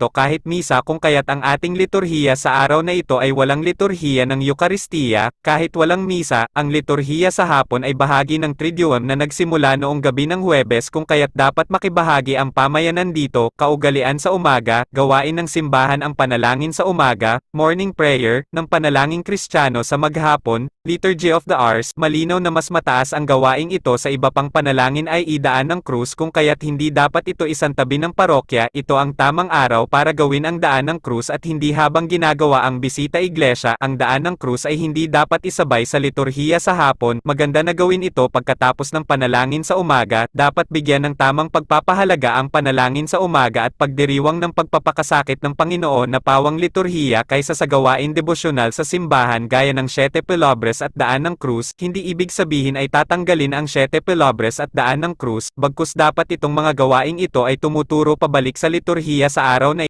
kulto kahit misa kung kaya't ang ating liturhiya sa araw na ito ay walang liturhiya ng Eukaristiya, kahit walang misa, ang liturhiya sa hapon ay bahagi ng Triduum na nagsimula noong gabi ng Huwebes kung kaya't dapat makibahagi ang pamayanan dito, kaugalian sa umaga, gawain ng simbahan ang panalangin sa umaga, morning prayer, ng panalangin kristyano sa maghapon, Liturgy of the Hours, malinaw na mas mataas ang gawaing ito sa iba pang panalangin ay idaan ng krus kung kaya't hindi dapat ito isantabi ng parokya, ito ang tamang araw para gawin ang daan ng krus at hindi habang ginagawa ang bisita iglesia, ang daan ng krus ay hindi dapat isabay sa liturhiya sa hapon, maganda na gawin ito pagkatapos ng panalangin sa umaga, dapat bigyan ng tamang pagpapahalaga ang panalangin sa umaga at pagdiriwang ng pagpapakasakit ng Panginoon na pawang liturhiya kaysa sa gawain devosyonal sa simbahan gaya ng Siete Pelobres at Daan ng Krus, hindi ibig sabihin ay tatanggalin ang Siete Pelobres at Daan ng Krus, bagkus dapat itong mga gawaing ito ay tumuturo pabalik sa liturhiya sa araw